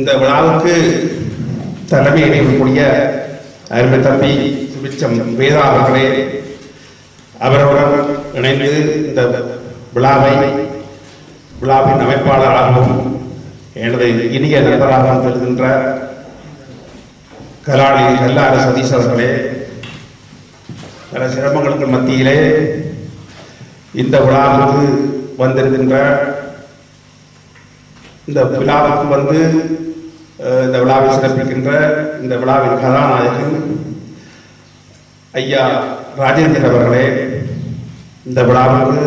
இந்த விழாவுக்கு தலைமை ஏற்கக்கூடிய அருமை தம்பி சுபிச்சம் வேதா அவர்களே அவருடன் இணைந்து இந்த விழாவை விழாவின் அமைப்பாளராகவும் எனது இனிய நண்பராகவும் இருக்கின்ற கலாநிதி கல்லார சதீஷ் அவர்களே பல சிரமங்களுக்கு மத்தியிலே இந்த விழாவுக்கு வந்திருக்கின்ற இந்த விழாவுக்கு வந்து இந்த விழாவில் சிறப்பிக்கின்ற இந்த விழாவின் கதாநாயகன் ஐயா ராஜேந்திரன் அவர்களே இந்த விழாவுக்கு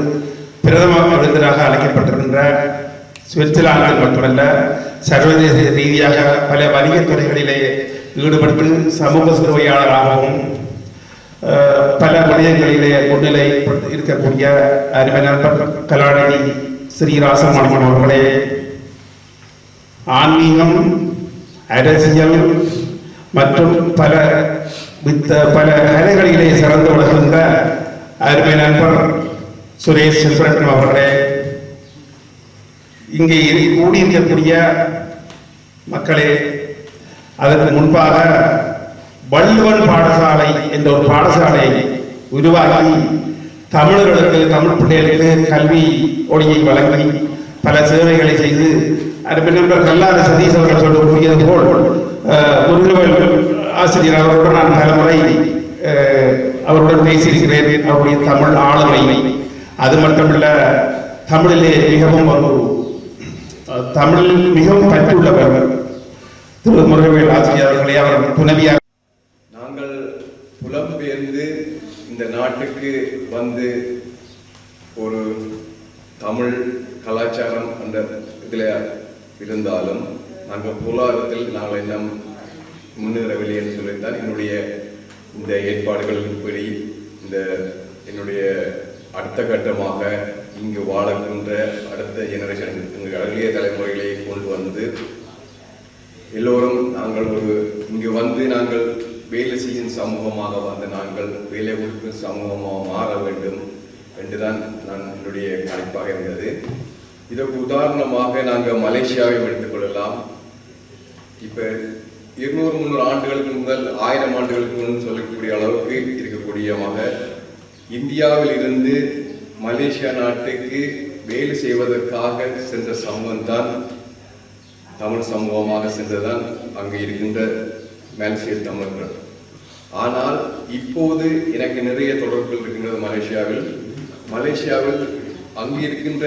பிரதம விருந்தினராக அழைக்கப்பட்டிருக்கின்ற சுவிட்சர்லாந்தில் மட்டுமல்ல சர்வதேச ரீதியாக பல வணிகத் துறைகளிலே ஈடுபட்டு சமூக சிறுவையாளராகவும் பல வணிகங்களிலே முன்னிலை இருக்கக்கூடிய அருமை நண்பர் கலாநிதி ஸ்ரீராசமணன் அவர்களே ஆன்மீகம் அரசியல் மற்றும் பல வித்த பல கலைகளிலே சிறந்து விளங்குகின்ற அருமை நண்பர் சுரேஷ் செல்வரட்னம் அவர்களே. இங்கே கூடியிருக்கக்கூடிய மக்களே அதற்கு முன்பாக வள்ளுவன் பாடசாலை என்ற ஒரு பாடசாலையை உருவாக்கி தமிழர்களுக்கு தமிழ் பிள்ளைகளுக்கு கல்வி ஒளியை வழங்கி பல சேவைகளை செய்து அருமை நண்பர் கல்லாத சதீஷ் அவர்கள் சொல்லக்கூடியது போல் அஹ், முருகவேல் ஆசிரியர் அவருடன் நான் தலைமுறை அஹ், அவருடன் பேசியிருக்கிறேன். அவருடைய தமிழ் ஆளுமை. அது மட்டுமல்ல தமிழிலே மிகவும் ஒரு தமிழில் மிகவும் பற்றுள்ளவர் திரு முருகவேல் ஆசிரியர் அவர்களே அவர் துணைவியார் நாங்கள் புலம்பெயர்ந்து இந்த நாட்டுக்கு வந்து ஒரு தமிழ் கலாச்சாரம் அந்த இதில் இருந்தாலும் நாங்கள் பொருளாதாரத்தில் நாங்கள் இன்னும் முன்னேறவில்லை என்று சொல்லித்தான் என்னுடைய இந்த ஏற்பாடுகளின்படி இந்த என்னுடைய அடுத்த கட்டமாக இங்கு வாழக்கின்ற அடுத்த ஜெனரேஷன் எங்கள் அழகிய தலைமுறைகளை கொண்டு வந்து எல்லோரும் நாங்கள் ஒரு இங்கு வந்து நாங்கள் வேலை செய்யும் சமூகமாக வந்து நாங்கள் வேலை கொடுக்கும் சமூகமாக மாற வேண்டும் என்றுதான் நான் என்னுடைய கணிப்பாக இருந்தது. இதற்கு உதாரணமாக நாங்கள் மலேசியாவை எடுத்துக்கொள்ளலாம் இப்போ இருநூறு முந்நூறு ஆண்டுகளுக்கு முதல் ஆயிரம் ஆண்டுகளுக்கு முன் சொல்லக்கூடிய அளவுக்கு இருக்கக்கூடியமாக இந்தியாவில் இருந்து மலேசியா நாட்டுக்கு வேலை செய்வதற்காக சென்ற சமூகம் தான் தமிழ் சமூகமாக சென்றதான் அங்கு இருக்கின்ற மலேசிய தமிழர்கள். ஆனால் இப்போது எனக்கு நிறைய தொடர்புகள் இருக்கின்றது மலேசியாவில். மலேசியாவில் அங்கு இருக்கின்ற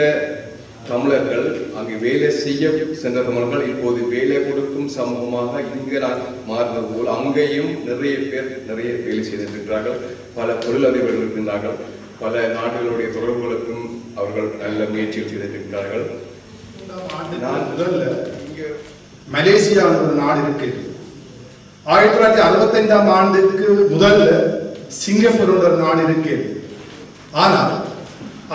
தமிழர்கள் அங்கு வேலை செய்ய சென்ற தமிழர்கள் இப்போது வேலை கொடுக்கும் சமூகமாக இங்கு நான் மாறுவது போல் அங்கேயும் நிறைய பேர் நிறைய வேலை செய்திருக்கின்றார்கள் பல தொழிலதிபர்கள் இருக்கின்றார்கள். பல நாடுகளுடைய தொடர்புகளுக்கும் அவர்கள் நல்ல முயற்சிகள் செய்திருக்கிறார்கள் நான் முதல்ல மலேசியா ஒரு நாடு இருக்கு. ஆயிரத்தி தொள்ளாயிரத்தி அறுபத்தைந்தாம் ஆண்டுக்கு முதல்ல சிங்கப்பூர் ஒரு நாடு இருக்கு. ஆனால்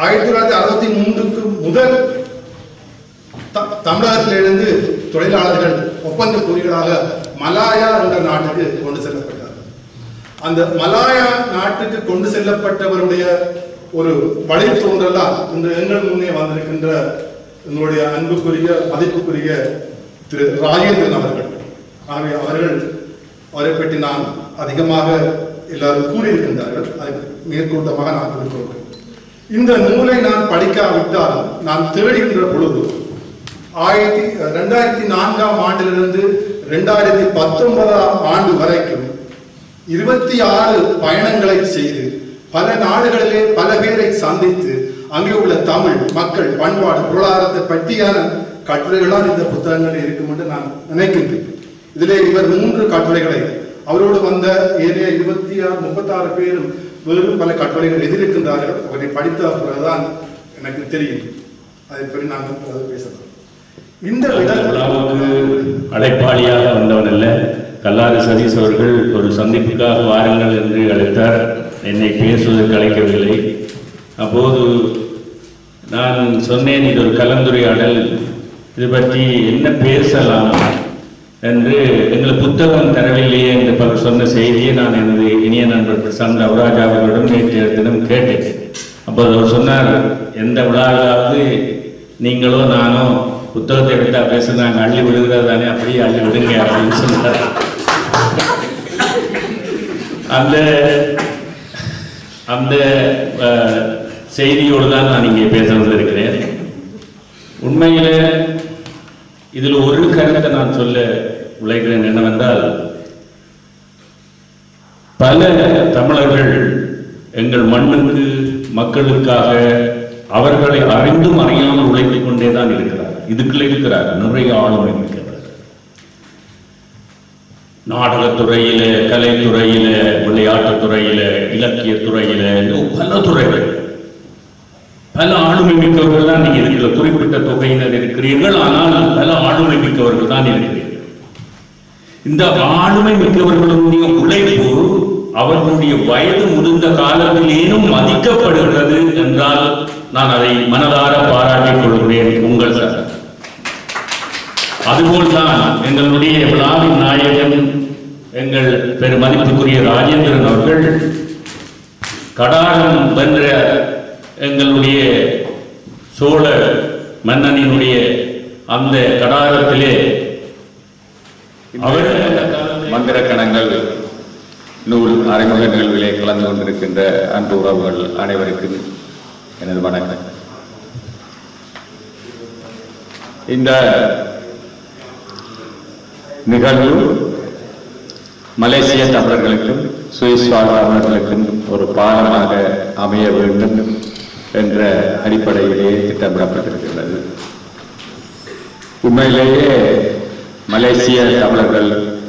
ஆயிரத்தி தொள்ளாயிரத்தி அறுபத்தி மூன்றுக்கு முதல் தமிழகத்திலிருந்து தொழிலாளர்கள் ஒப்பந்த கூலிகளாக மலாயா என்ற நாட்டுக்கு கொண்டு செல்லப்பட்டார்கள். அந்த மலாயா நாட்டுக்கு கொண்டு செல்லப்பட்டவருடைய ஒரு வழித்தோன்றலால் இன்று எங்கள் முன்னே வந்திருக்கின்ற எங்களுடைய அன்புக்குரிய மதிப்புக்குரிய திரு ராஜேந்திரன் அவர்கள். ஆகவே அவர்கள் அவரை பற்றி நான் அதிகமாக எல்லாரும் கூறியிருக்கின்றார்கள். அதுக்கு மேற்கூட்டமாக நான் கொடுக்கிறேன் இந்த நூலை நான் படிக்காவிட்டால் நான் தேடுகின்ற பொழுது ஆயிரத்தி ரெண்டாயிரத்தி நான்காம் ஆண்டிலிருந்து ரெண்டாயிரத்தி பத்தொன்பதாம் ஆண்டு வரைக்கும் இருபத்தி ஆறு பயணங்களை செய்து பல நாடுகளிலே பல பேரை சந்தித்து அங்கே உள்ள தமிழ் மக்கள் பண்பாடு பொருளாதாரத்தை பற்றியான கட்டுரைகளால் இந்த புத்தகங்கள் இருக்கும் என்று நான் நினைக்கின்றேன். இதிலே இவர் மூன்று கட்டுரைகளை அவரோடு வந்த ஏரிய இருபத்தி ஆறு முப்பத்தாறு பேரும் வேறு பல கட்டுரைகள் எதிர்க்கின்றார்கள் அவரை படித்த பிறகுதான் எனக்கு தெரியும். அதை பற்றி நாங்கள் பேசலாம். இந்த விழாவுக்கு அழைப்பாளியாக வந்தவன் அல்ல. கல்லாறு சதீஷ் அவர்கள் ஒரு சந்திப்புக்காக வாருங்கள் என்று அழைத்தார். என்னை பேசுவதற்கு அழைக்கவில்லை. அப்போது நான் சொன்னேன் இது ஒரு கலந்துரையாடல். இது பற்றி என்ன பேசலாம் என்று எங்களுக்கு புத்தகம் தரவில்லையே என்று பலர் சொன்ன செய்தியை நான் எனது இனிய நண்பர் பிரசாந்த் அவராஜா அவர்களிடம் நேற்று தினம் கேட்டேன். அப்போது அவர் சொன்னார் எந்த விழாவிலாவது நீங்களோ நானோ புத்தகத்தை எடுத்தா பேசுனாங்க அள்ளி விடுகிறது தானே? அப்படியே அள்ளி விடுங்க அப்படின்னு சொன்னார் அந்த அந்த அஹ், செய்தியோடு தான் நான் இங்கே பேச வந்திருக்கிறேன் உண்மையில இதில் ஒரு கருத்தை நான் சொல்ல உழைக்கிறேன் என்னவென்றால் பல தமிழர்கள் எங்கள் மண்ணுக்கு மக்களுக்காக அவர்களை அறிந்தும் அறியாமல் உழைத்துக் கொண்டே தான் இருக்கிறார் இதுக்குள்ள இருக்கிறார் நிறைய ஆளுமை இருக்கிறார் நாடகத்துறையில கலைத்துறையில விளையாட்டுத்துறையில இலக்கிய துறையில பல துறைகள். பல ஆளுமை மிக்கவர்கள் தான் நீங்க இருக்கிற குறிப்பிட்ட தொகையினர் இருக்கிறீர்கள். ஆனால் பல ஆளுமை மிக்கவர்கள் தான் இருக்கிறீர்கள் இந்த ஆளுமை மிக்கவர்களுடைய உழைப்பு அவர்களுடைய வயது முதிர்ந்த காலத்திலேனும் மதிக்கப்படுகிறது என்றால் நான் அதை மனதார பாராட்டிக் கொள்கிறேன். உங்கள் சார். அதுபோல்தான் எங்களுடைய விழாவின் நாயகன் எங்கள் பெருமதிப்புக்குரிய ராஜேந்திரன் அவர்கள் கடாகம் வென்ற எங்களுடைய சோழ மன்னனினுடைய அந்த கடாரத்திலே அவர் மந்திர கணங்கள் நூல் அறிமுக நிகழ்விலே கலந்து கொண்டிருக்கின்ற அன்பு உறவுகள் அனைவருக்கும் எனது வணக்கம். இந்த நிகழ்வு மலேசிய தமிழர்களுக்கும் சுவிஸ் வாழ்வாளர்களுக்கும் ஒரு பாடமாக அமைய வேண்டும் என்ற அடிப்படையிலே திட்டமிடப்பட்டிருக்கிறது. உண்மையிலேயே மலேசிய தமிழர்கள்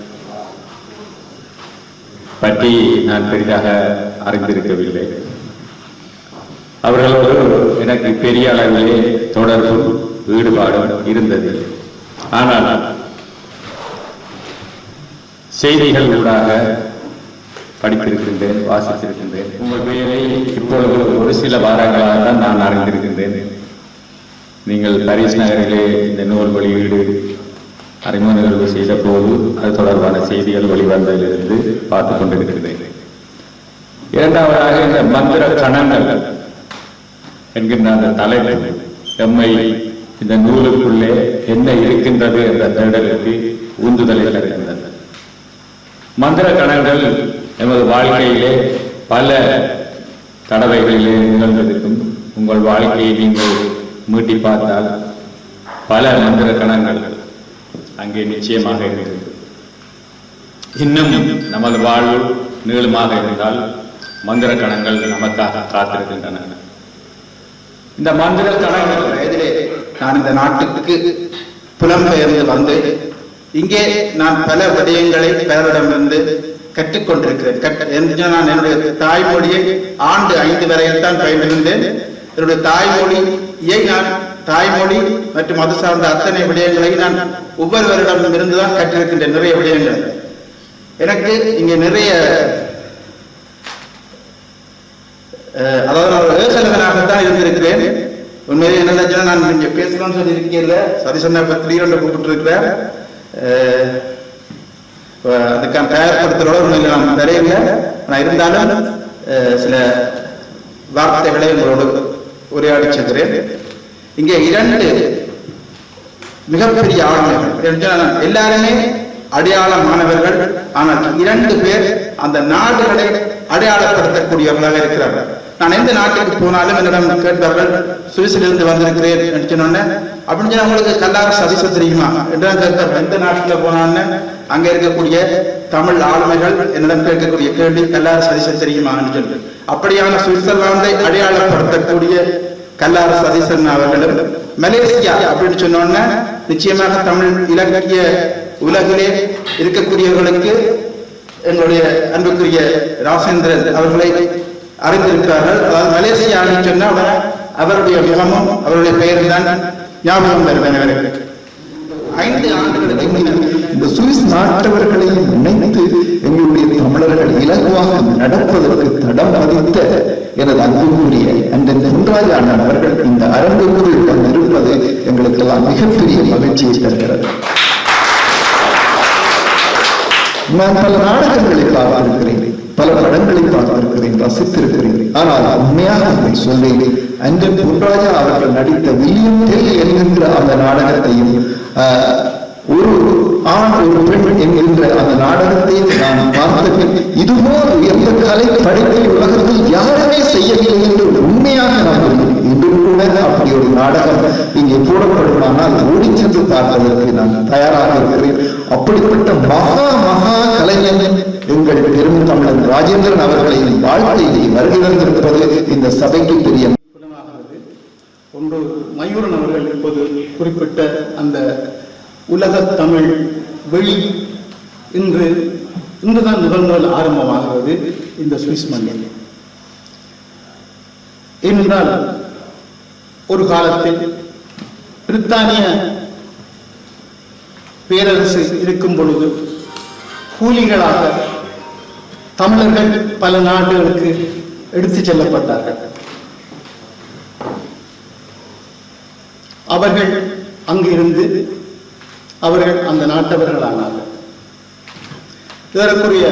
பற்றி நான் பெரிதாக அறிந்திருக்கவில்லை. அவர்களோடு எனக்கு பெரிய அளவிலே தொடர்பும் ஈடுபாடும் இருந்தது. ஆனால் செய்திகள் ஊடாக படித்திருக்கின்றேன் வாசித்திருக்கின்றேன். உங்கள் பெயரை இப்பொழுது ஒரு சில வாரங்களாக தான் நான் அறிந்திருக்கின்றேன். நீங்கள் பாரிஸ் நகரிலே இந்த நூல் வெளியீடு அறிமுக நிகழ்வு செய்த போது அது தொடர்பான செய்திகள் வெளிவந்ததிலிருந்து பார்த்து கொண்டிருக்கின்றேன் இரண்டாவதாக இந்த மந்திர கணங்கள் என்கின்ற அந்த தலைப்பு எம்மை இந்த நூலுக்குள்ளே என்ன இருக்கின்றது என்ற தேடலுக்கு உந்துதலை மந்திர கணங்கள் எமது வாழ்க்கையிலே பல தடவைகளிலே நிகழ்ந்திருக்கும். உங்கள் வாழ்க்கையை நீங்கள் மீட்டி பார்த்தால் பல மந்திர கணங்கள் அங்கே நிச்சயமாக இருக்கிறது இன்னும் நமது வாழ்வு நீளமாக இருந்தால் மந்திர கணங்கள் நமக்காக காத்திருக்கின்றன. இந்த மந்திர கணங்கள் வயதிலே நான் இந்த நாட்டுக்கு புலம்பெயர்ந்து வந்து இங்கே நான் பல விடயங்களை பலரிடமிருந்து கற்றுக்கொண்டிருக்கிறேன். கற்று- நான் என்னுடைய தாய்மொழியை ஆண்டு ஐந்து வரையில்தான் பயின்றிருந்தேன். என்னுடைய தாய்மொழியை நான் தாய்மொழி மற்றும் அது சார்ந்த அத்தனை விடயங்களை நான் ஒவ்வொருவரிடம் இருந்துதான் கற்றிருக்கின்றேன். நிறைய விடயங்கள். எனக்கு இங்கே நிறைய அஹ் அதாவது நான் ஒரு இருந்திருக்கிறேன். உண்மையிலே என்ன நான் இங்கே பேசணும்னு சொல்லி இருக்கேன்ல சதிசன்னா பத்திரிகை கூப்பிட்டு இருக்கிறேன் அதுக்கான தயார்படுத்தலோட உண்மையில நான் தெரியல நான் இருந்தாலும் சில வார்த்தைகளை உங்களோடு உரையாடி செல்கிறேன். இங்கே இரண்டு மிகப்பெரிய ஆளுமைகள். எல்லாருமே எல்லாருமே அடையாளமானவர்கள் ஆனால் இரண்டு பேர் அந்த நாடுகளை அடையாளப்படுத்தக்கூடியவர்களாக இருக்கிறார்கள். நான் எந்த நாட்டுக்கு போனாலும் என்னிடம் கேட்பார்கள் சுவிஸிலிருந்து வந்திருக்கிறேன் என்று சொன்னோன்னே அப்படின்னு சொன்னா உங்களுக்கு கல்லார சதிச தெரியுமா என்று தான் எந்த நாட்டுல போனான்னு அங்க இருக்கக்கூடிய தமிழ் ஆளுமைகள் என்னிடம் கேட்கக்கூடிய கேள்வி கல்லார சதிச தெரியுமான்னு சொல்லி. அப்படியான சுவிட்சர்லாந்தை அடையாளப்படுத்தக்கூடிய கல்லார சதீசன் அவர்களும் மலேசியா அப்படின்னு சொன்னோன்னா நிச்சயமாக தமிழ் இலக்கிய உலகிலே இருக்கக்கூடியவர்களுக்கு எங்களுடைய அன்புக்குரிய ராசேந்திரன் அவர்களை அறிந்திருக்கிறார்கள். அதாவது மலேசியான்னு சொன்னா அவருடைய முகமும் அவருடைய பெயரும் தான் ஞாபகம் வருவேன் ஐந்து ஆண்டுகளுக்கு முன்னர் இந்த சுவிஸ் நாட்டவர்களையும் இணைத்து எங்களுடைய தமிழர்கள் இலகுவாக நடப்பதற்கு தடம் பதித்த எனது அன்புக்குரிய அந்த பொன்ராஜான அவர்கள் இந்த அரங்குக்குள் வந்திருப்பது எங்களுக்கெல்லாம் மிகப்பெரிய மகிழ்ச்சியை தருகிறது. நான் பல நாடகங்களை பார்த்திருக்கிறேன் பல படங்களை பார்த்திருக்கிறேன் ரசித்திருக்கிறேன். ஆனால் உண்மையாக அதை சொல்வேன் அன்றன் பொன்ராஜா அவர்கள் நடித்த வில்லியம் டெல் என்கின்ற அந்த நாடகத்தையும் ஆஹ், ஒரு ஆண் ஒரு பெண் என்கின்ற அந்த நாடகத்தை நான் பார்த்தேன் இதுபோல் எந்த கலை படைப்பை உலகத்தில் யாருமே செய்யவில்லை என்று உண்மையாக நான் இன்றும் கூட அப்படி ஒரு நாடகம் இங்கே போடப்படுமானால் ஓடி சென்று பார்ப்பதற்கு நான் தயாராக இருக்கிறேன். அப்படிப்பட்ட மகா மகா கலைஞன் எங்கள் பெரும் தமிழன் ராஜேந்திரன் அவர்களின் வாழ்க்கையிலே வருகை வந்திருப்பது இந்த சபைக்கு பெரிய ஒன்று மயூரன் அவர்கள் இப்போது குறிப்பிட்ட அந்த உலக தமிழ் வெளி இன்று இன்றுதான் முதல் முதல் ஆரம்பமாகிறது இந்த சுவிஸ் மண்ணில். ஏனென்றால் ஒரு காலத்தில் பிரித்தானிய பேரரசு இருக்கும் பொழுது கூலிகளாக தமிழர்கள் பல நாடுகளுக்கு எடுத்துச் செல்லப்பட்டார்கள். அவர்கள் அங்கிருந்து அவர்கள் அந்த நாட்டவர்களானார்கள். ஏறக்குரிய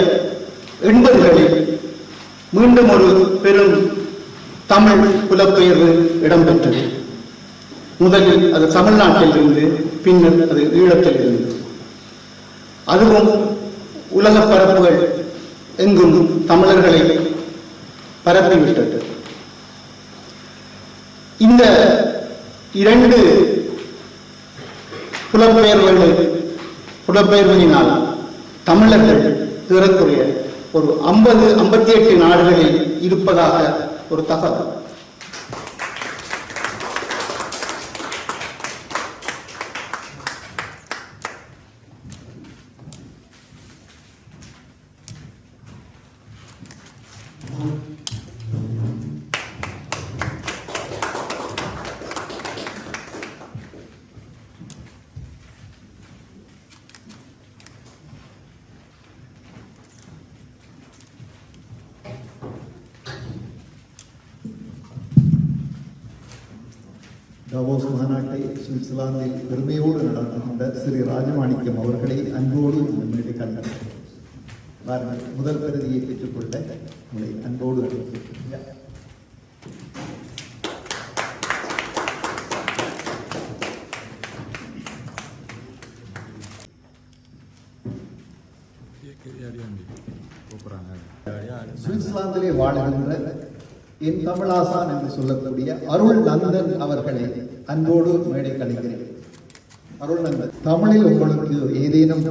எண்பதுகளில் மீண்டும் ஒரு பெரும் தமிழ் புலப்பெயர்வு இடம்பெற்றது. முதலில் அது தமிழ்நாட்டில் இருந்து பின்னர் அது ஈழத்தில் இருந்து அதுவும் உலக பரப்புகள் எங்கும் தமிழர்களை பரப்பிவிட்டது. இந்த இரண்டு புலப்பெயர்வுகள் புலப்பெயர்வினால் தமிழர்கள் ஏறக்குறைய ஒரு ஐம்பது ஐம்பத்தி எட்டு நாடுகளில் இருப்பதாக ஒரு தகவல். டவோஸ் மாநாட்டை சுவிட்சர்லாந்தில் பெருமையோடு நடத்துகின்ற ஸ்ரீ ராஜமாணிக்கம் அவர்களை அன்போடு நம்மிடையே கண்டார் வாருங்கள் முதல் பிரதியை பெற்றுக்கொள்ள உங்களை அன்போடு அழைக்கிறேன் சுவிட்சர்லாந்திலே வாழுகின்ற என் தமிழாசான் என்று சொல்லக்கூடிய அருள் நந்தன் அவர்களை அன்போடு மேடை கழிக்கிறேன் அருள் நந்தன் தமிழில் உங்களுக்கு ஏதேனும்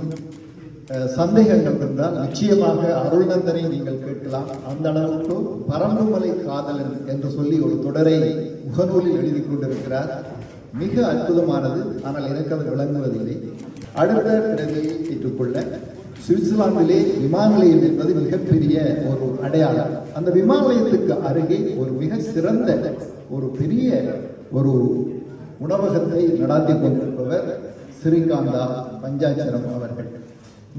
சந்தேகங்கள் இருந்தால் நிச்சயமாக அருள் நந்தனை நீங்கள் கேட்கலாம். அந்த அளவுக்கு பரம்புமலை காதலன் என்று சொல்லி ஒரு தொடரை முகநூலில் எழுதி கொண்டிருக்கிறார். மிக அற்புதமானது ஆனால் எனக்கு அது விளங்குவதில்லை. அடுத்த பிறகு ஏற்றுக்கொள்ள சுவிட்சர்லாந்திலே விமான நிலையம் என்பது மிகப்பெரிய ஒரு அடையாளம். அந்த விமான நிலையத்துக்கு அருகே ஒரு மிக சிறந்த ஒரு பெரிய ஒரு உணவகத்தை நடாத்தி கொண்டிருப்பவர் ஸ்ரீகாந்தா பஞ்சாச்சரம் அவர்கள்.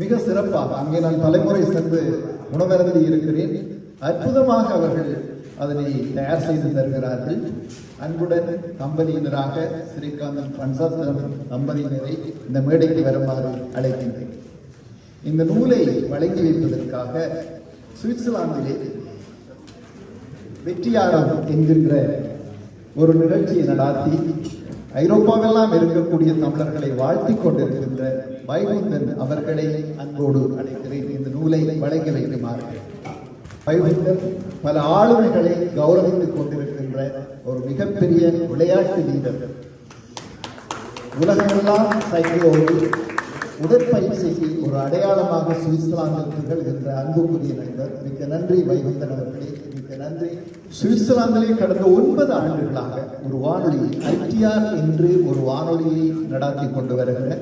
மிக சிறப்பாக அங்கே நான் தலைமுறை சென்று உணவருந்தி இருக்கிறேன். அற்புதமாக அவர்கள் அதனை தயார் செய்து தருகிறார்கள். அன்புடன் தம்பதியினராக ஸ்ரீகாந்தன் பஞ்சாட்சரம் தம்பதியினரை இந்த மேடைக்கு வருமாறு அழைக்கின்றேன். இந்த நூலை வழங்கி வைப்பதற்காக சுவிட்சர்லாந்திலே வெற்றியாரம் என்கின்ற ஒரு நிகழ்ச்சியை நடாத்தி ஐரோப்பாவெல்லாம் இருக்கக்கூடிய தமிழர்களை வாழ்த்தி கொண்டிருக்கின்ற வைகுந்தன் அவர்களை அன்போடு அழைக்கிறேன். இந்த நூலை வழங்கி வைக்குமாறு. வைகுந்தன் பல ஆளுமைகளை கௌரவித்துக் கொண்டிருக்கின்ற ஒரு மிகப்பெரிய விளையாட்டு வீரர். உலகமெல்லாம் சைக்கிளோடு உடற்பயிற்சிக்கு ஒரு அடையாளமாக சுவிட்சர்லாந்தில் திகழ்கின்ற அன்புக்குரிய நண்பர் மிக்க நன்றி வைகுந்தன் அவர்களே. மிக்க நன்றி. சுவிட்சர்லாந்திலே கடந்த ஒன்பது ஆண்டுகளாக ஒரு வானொலி ஐடிஆர் என்று ஒரு வானொலியை நடாத்தி கொண்டு வருகிற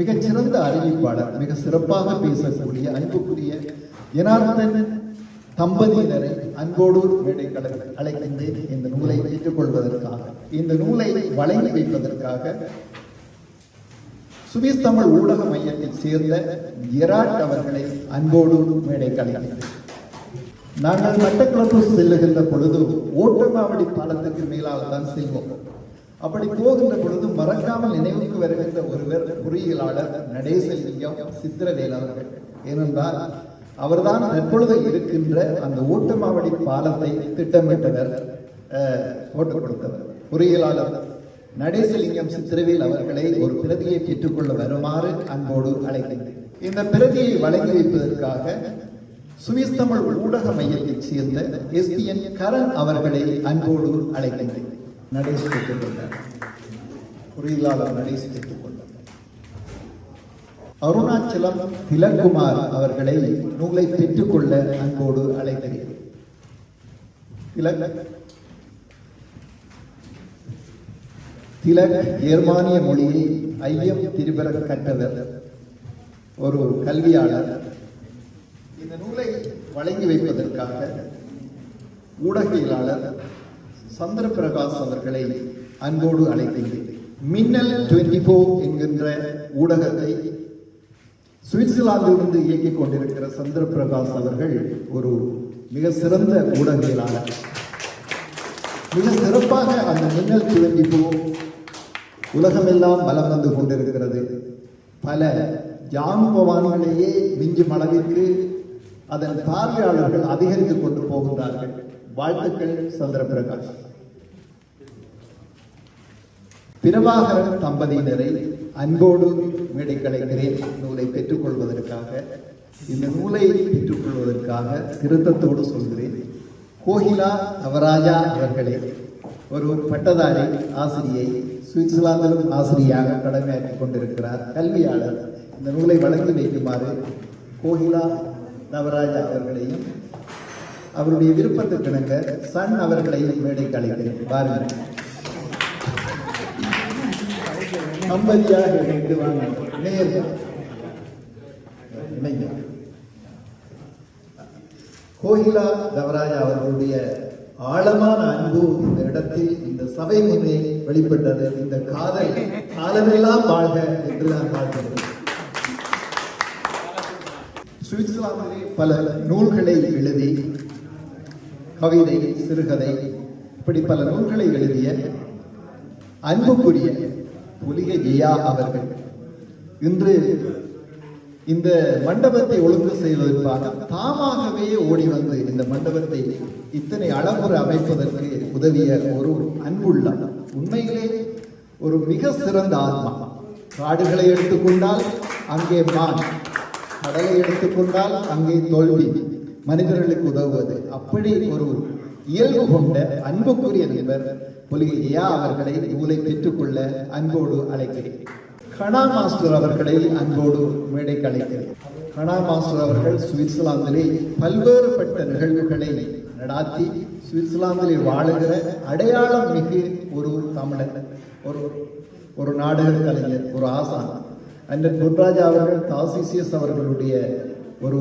மிகச்சிறந்த அறிவிப்பாளர் மிக சிறப்பாக பேசக்கூடிய அன்புக்குரிய ஜனார்தன் தம்பதியினரை அன்போடு மேடைகளை அழைக்கின்றேன். இந்த நூலை ஏற்றுக்கொள்வதற்காக இந்த நூலை வழங்கி வைப்பதற்காக சுவிஸ் தமிழ் ஊடக மையத்தைச் சேர்ந்த எராட் அவர்களை அன்போடு மேடை கலைக்கிறேன். நாங்கள் மட்டக்களப்பு செல்லுகின்ற பொழுது ஓட்டமாவடி பாலத்துக்கு மேலாக தான் செல்வோம். அப்படி போகின்ற பொழுது மறக்காமல் நினைவுக்கு வருகின்ற ஒருவர் பொறியியலாளர் நடேசலிங்கம் சித்திரவேல் அவர்கள். ஏனென்றால் அவர்தான் தற்பொழுது இருக்கின்ற அந்த ஓட்டமாவடி பாலத்தை திட்டமிட்டவர் அஹ், போட்டுக் கொடுத்தவர். பொறியியலாளர் நடேசலிங்கம் சித்திரவேல் அவர்களை ஒரு பிரதியை பெற்றுக்கொள்ள வருமாறு அன்போடு அழைக்கின்றேன் இந்த பிரதியை வழங்கி வைப்பதற்காக சுவிஸ் தமிழ் ஊடக மையத்தைச் சேர்ந்த எஸ்பிஎன் கரண் அவர்களை அன்போடு அழைக்கின்றேன் நடேஷ் பெற்றுக்கொண்டார். பொறியியலாளர் நடேஷ் பெற்றுக்கொண்டார். அருணாச்சலம் திலக்குமார் அவர்களை நூலை பெற்றுக்கொள்ள அன்போடு அழைக்கிறேன் திலக் திலக் ஜெர்மானிய மொழியை ஐயம் திருபெற கற்றவர் ஒரு கல்வியாளர் இந்த நூலை வழங்கி வைப்பதற்காக ஊடகவியலாளர் சந்திர பிரகாஷ் அவர்களை அன்போடு அழைக்கின்றேன். மின்னல் டுவெண்டி என்கின்ற ஊடகத்தை சுவிட்சர்லாந்திலிருந்து இயக்கிக் கொண்டிருக்கிற சந்திர பிரகாஷ் அவர்கள் ஒரு மிக சிறந்த ஊடகவியலாளர். மிக சிறப்பாக அந்த மின்னல் டுவெண்டி உலகமெல்லாம் பலம் வந்து கொண்டிருக்கிறது. பல ஜாம்பவான்களையே மிஞ்சும் அளவிற்கு அதன் பார்வையாளர்கள் அதிகரித்துக் கொண்டு போகின்றார்கள். வாழ்த்துக்கள் சந்திர பிரகாஷ் பிரபாகரன் தம்பதியினரை அன்போடு மேடை கலைக்கிறேன் நூலை பெற்றுக்கொள்வதற்காக இந்த நூலை பெற்றுக்கொள்வதற்காக திருத்தத்தோடு சொல்கிறேன். கோகிலா நவராஜா அவர்களே ஒரு பட்டதாரி ஆசிரியை சுவிட்சர்லாந்திலும் ஆசிரியாக கடமையாற்றிக் கொண்டிருக்கிறார் கல்வியாளர். இந்த நூலை வழங்கி வைக்குமாறு கோகிலா நவராஜா அவர்களையும் அவருடைய விருப்பத்திற்கிணங்க சன் அவர்களையும் மேடைக்கு அழைக்கிறேன். பாருங்கள் நம்பதியாக இணைந்து வாங்க. நேர்கள். இணைங்க. கோகிலா தவராஜா அவர்களுடைய ஆழமான அன்பு இந்த இடத்தில் இந்த சபை முன்னே வெளிப்பட்டது. இந்த காதல் காலமெல்லாம் வாழ்க என்று நான் பார்க்கிறேன் சுவிட்சர்லாந்திலே பல நூல்களை எழுதி கவிதை சிறுகதை இப்படி பல நூல்களை எழுதிய அன்புக்குரிய புலிக ஜெயா அவர்கள். இன்று இந்த மண்டபத்தை ஒழுங்கு செய்வதற்காக தாமாகவே ஓடி வந்து இந்த மண்டபத்தை இத்தனை அளவுற அமைப்பதற்கு உதவிய ஒரு அன்புள்ளம் உண்மையிலே ஒரு மிக சிறந்த ஆத்மா. காடுகளை எடுத்துக்கொண்டால் அங்கே மான் கடலை எடுத்துக்கொண்டால் அங்கே தோல்வி. மனிதர்களுக்கு உதவுவது. அப்படி ஒரு இயல்பு கொண்ட அன்புக்குரிய நண்பர் பொலிகையா அவர்களை நூலை பெற்றுக்கொள்ள அன்போடு அழைக்கிறேன். கனா மாஸ்டர் அவர்களை அன்போடு மேடைக்கு அழைக்கிறேன். கனா மாஸ்டர் அவர்கள் சுவிட்சர்லாந்திலே பல்வேறுபட்ட நிகழ்வுகளை நடாத்தி சுவிட்சர்லாந்திலே வாழுகிற அடையாளம் மிகு ஒரு தமிழர் ஒரு ஒரு நாடக கலைஞர் ஒரு ஆசான். அந்த பொன்ராஜா அவர்கள் தாசிசியஸ் அவர்களுடைய ஒரு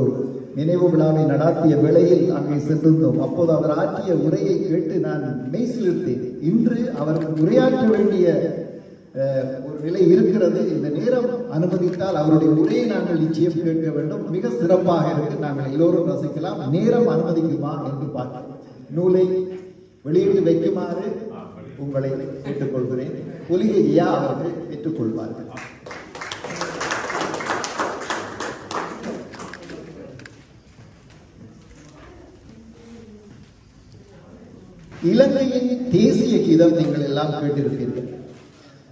நினைவு விழாவை நடாத்திய வேளையில் அங்கே சென்றிருந்தோம். அப்போது அவர் ஆற்றிய உரையை கேட்டு நான் மெய்சிலிருத்தேன். இன்று அவர் உரையாற்ற வேண்டிய ஒரு நிலை இருக்கிறது. இந்த நேரம் அனுமதித்தால் அவருடைய உரையை நாங்கள் நிச்சயம் கேட்க வேண்டும். மிக சிறப்பாக இருக்கு. நாங்கள் எல்லோரும் ரசிக்கலாம். நேரம் அனுமதிக்குமா என்று பார்க்கிறோம் நூலை வெளியிட்டு வைக்குமாறு உங்களை கேட்டுக்கொள்கிறேன். பொலிகை அவர்கள் பெற்றுக்கொள்வார்கள். இலங்கையின் தேசிய கீதம் நீங்கள் எல்லாம் கேட்டிருப்பீர்கள்.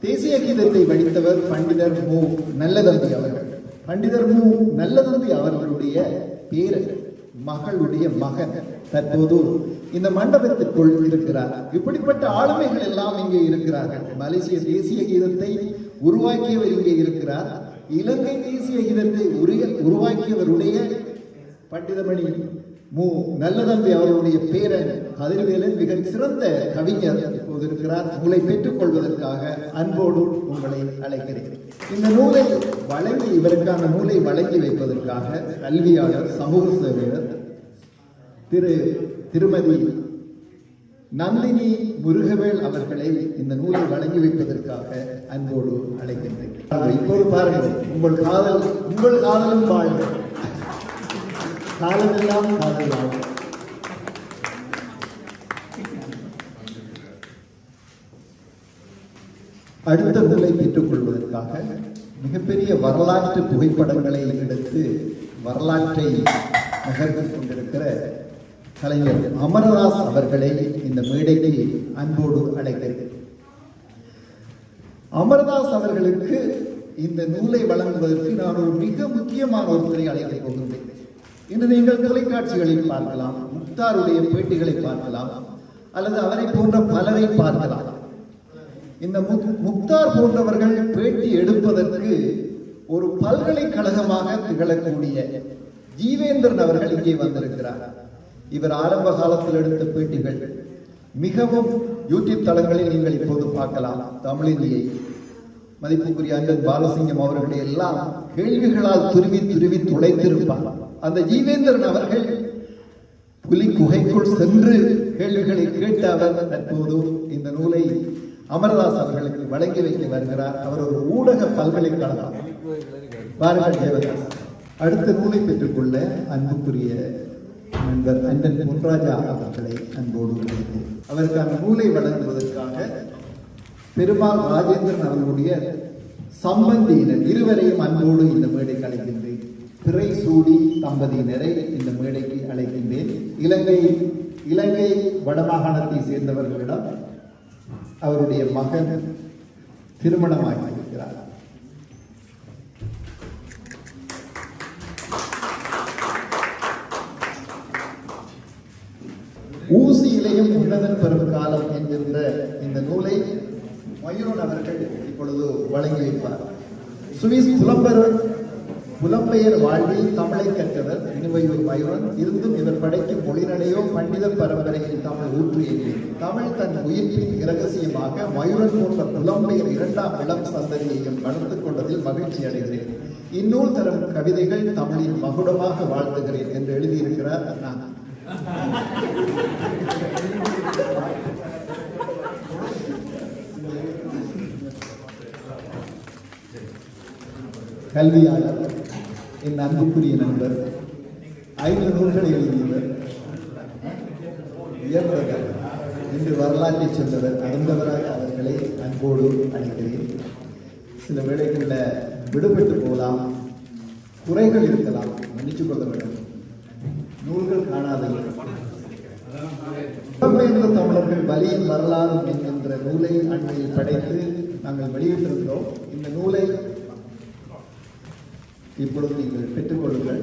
தேசிய கீதத்தை வடித்தவர் பண்டிதர் மு. நல்லதம்பி அவர்கள். பண்டிதர் மு. நல்லதம்பி அவர்களுடைய பேரன் மகளுடைய மகன் தற்போது இந்த மண்டபத்திற்குள் இருக்கிறார். இப்படிப்பட்ட ஆளுமைகள் எல்லாம் இங்கே இருக்கிறார்கள். மலேசிய தேசிய கீதத்தை உருவாக்கியவர் இங்கே இருக்கிறார். இலங்கை தேசிய கீதத்தை உரிய- உருவாக்கியவருடைய பண்டிதமணி மு. நல்லதம்பி அவர்களுடைய பேரன் கதிர்வேலன் மிக சிறந்த கவிஞர் இப்போது இருக்கிறார். உங்களை பெற்றுக் கொள்வதற்காக அன்போடு உங்களை அழைக்கிறேன். இந்த நூலை வழங்கி இவருக்கான நூலை வழங்கி வைப்பதற்காக கல்வியாளர் சமூக சேவையர் திரு திருமதி நந்தினி முருகவேல் அவர்களை இந்த நூலை வழங்கி வைப்பதற்காக அன்போடு அழைக்கின்றேன். இப்போது பாருங்கள் உங்கள் காதல் உங்கள் காதலும் வாழ்க காலமெல்லாம் காதல் வாழ்க அடுத்த நூலை பெற்றுக் கொள்வதற்காக மிகப்பெரிய வரலாற்று புகைப்படங்களை எடுத்து வரலாற்றை நகர்த்திக் கொண்டிருக்கிற கலைஞர் அமரதாஸ் அவர்களை இந்த மேடைக்கு அன்போடு அழைக்கிறேன். அமர்தாஸ் அவர்களுக்கு இந்த நூலை வழங்குவதற்கு நான் ஒரு மிக முக்கியமான ஒருத்தரை அழைக்கப் போகின்றேன். இன்று நீங்கள் தொலைக்காட்சிகளில் பார்க்கலாம் முக்தாருடைய பேட்டிகளை பார்க்கலாம் அல்லது அவரை போன்ற பலரை பார்க்கலாம். இந்த முக்தார் போன்றவர்கள் பேட்டி எடுப்பதற்கு ஒரு பல்கலைக்கழகமாக திகழக்கூடிய ஜீவேந்திரன் அவர்கள் இங்கே வந்திருக்கிறார். இவர் ஆரம்ப காலத்தில் எடுத்த பேட்டிகள். மிகவும் யூடியூப் தளங்களில் நீங்கள் இப்போது பார்க்கலாம். தமிழிலேயே மதிப்புக்குரிய அண்ணன் பாலசிங்கம் அவர்களை எல்லாம் கேள்விகளால் துருவி துருவி துளைத்திருப்பார். அந்த ஜீவேந்திரன் அவர்கள் புலி குகைக்குள் சென்று கேள்விகளை கேட்ட அவர் தற்போது இந்த நூலை அமரதாஸ் அவர்களுக்கு வழங்கி வைக்க வருகிறார். அவர் ஒரு ஊடக பல்கலைக்கழகம். பாருங்கள் தேவதாஸ். அடுத்த நூலை பெற்றுக்கொள்ள அன்புக்குரிய நண்பர் அண்ணன் பொன்ராஜா அவர்களை அன்போடு அழைக்கிறேன் அவருக்கான நூலை வழங்குவதற்காக பெருமாள் ராஜேந்திரன் அவர்களுடைய சம்பந்தியினர் இருவரையும் அன்போடு இந்த மேடைக்கு அழைக்கின்றேன். பிறை சூடி தம்பதியினரை இந்த மேடைக்கு அழைக்கின்றேன். இலங்கை இலங்கை வடமாகாணத்தை சேர்ந்தவர்களிடம் அவருடைய மகன் திருமணமாகி இருக்கிறார் ஊசியிலையும் உன்னதன் பெறும் காலம் என்கின்ற இந்த நூலை மயூரன் அவர்கள் இப்பொழுது வழங்கி வைப்பார். சுவிஸ் புலம்பெயர் புலம்பெயர் வாழ்வில் தமிழை கற்றவர் இனிமையூர் மயூரன். இருந்தும் இவர் படைக்கும் மொழிநடையோ பண்டித பரம்பரையில் தமிழ் ஊற்றியது தமிழ் தன் உயிர்ப்பின் இரகசியமாக மயூரன் போன்ற புலம்பெயர் இரண்டாம் இளம் சந்ததியையும் வளர்த்துக் கொண்டதில் மகிழ்ச்சி அடைகிறேன். இந்நூல் தரும் கவிதைகள் தமிழின் மகுடமாக வாழ்த்துகிறேன் என்று எழுதியிருக்கிறார் நான் கல்வியாளர் என் அன்புக்குரிய நண்பர் ஐந்து நூல்களை எழுதியவர் உயர்ந்தவர் இன்று வரலாற்றை சொன்னவர் அறிந்தவராக அவர்களை அன்போடு அழைக்கிறேன். சில வேளைகளில் விடுபட்டு போகலாம் குறைகள் இருக்கலாம் மன்னிச்சு கொள்ள வேண்டும். நூல்கள் காணாதவர்கள். புலம்பெயர்ந்த தமிழர்கள் வலியின் வரலாறு என்கின்ற நூலை அண்மையில் படைத்து நாங்கள் வெளியிட்டிருக்கிறோம். இந்த நூலை இப்பொழுது நீங்கள் பெற்றுக்கொள்ளுங்கள்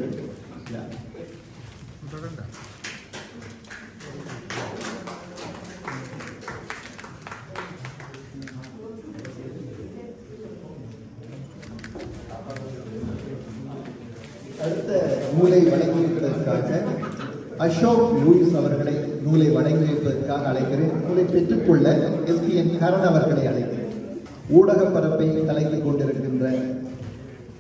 நூலை வழங்கி வைப்பதற்காக அழைக்கிறேன். நூலை பெற்றுக்கொள்ள எஸ்பிஎன் கரண் அவர்களை அழைக்கிறேன். ஊடக பரப்பை கலைத்துக் கொண்டிருக்கின்ற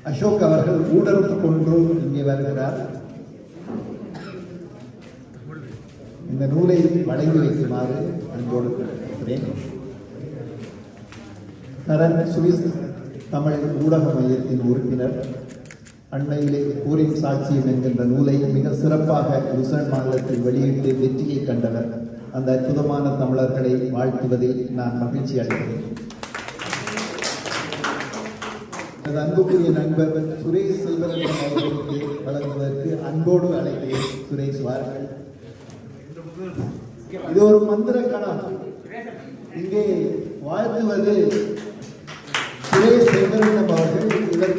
அசோக் அவர்கள் ஊடறுத்து கொண்டு இங்கே வருகிறார். இந்த நூலை வழங்கி வைக்குமாறு அன்போடு கேட்கிறேன் கரண் சுவிஸ் தமிழ் ஊடக மையத்தின் உறுப்பினர். அண்மையிலே ஊரின் சாட்சியம் என்கின்ற நூலை மிக சிறப்பாக லுசன் மாநிலத்தில் வெளியிட்டு வெற்றியை கண்டவர். அந்த அற்புதமான தமிழர்களை வாழ்த்துவதில் நான் மகிழ்ச்சி அடைகிறேன். எனது அன்புக்குரிய நண்பர் சுரேஷ் செல்வரன் அவர்களுக்கு வழங்குவதற்கு அன்போடு அழைக்கிறேன். சுரேஷ் வாருங்கள். இது ஒரு மந்திர கணம் இங்கே வாழ்த்துவது சுரேஷ் செல்வரங்கம் அவர்கள் இவர்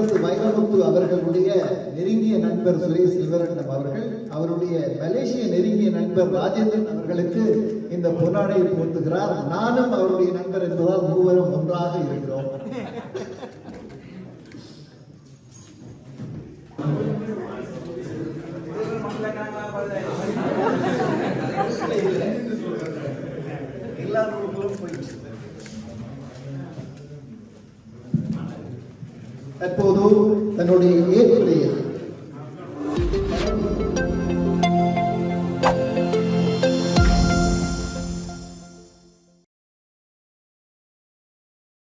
கவிப்பேரரசு வைரமுத்து அவர்களுடைய நெருங்கிய நண்பர் சுரேஷ் செல்வரங்கம் அவர்கள் அவருடைய மலேசிய நெருங்கிய நண்பர் ராஜேந்திரன் அவர்களுக்கு இந்த பொன்னாடையை போத்துகிறார். நானும் அவருடைய நண்பர் என்பதால் மூவரும் ஒன்றாக இருக்கிறோம். தற்போது தன்னுடைய ஏற்புரையை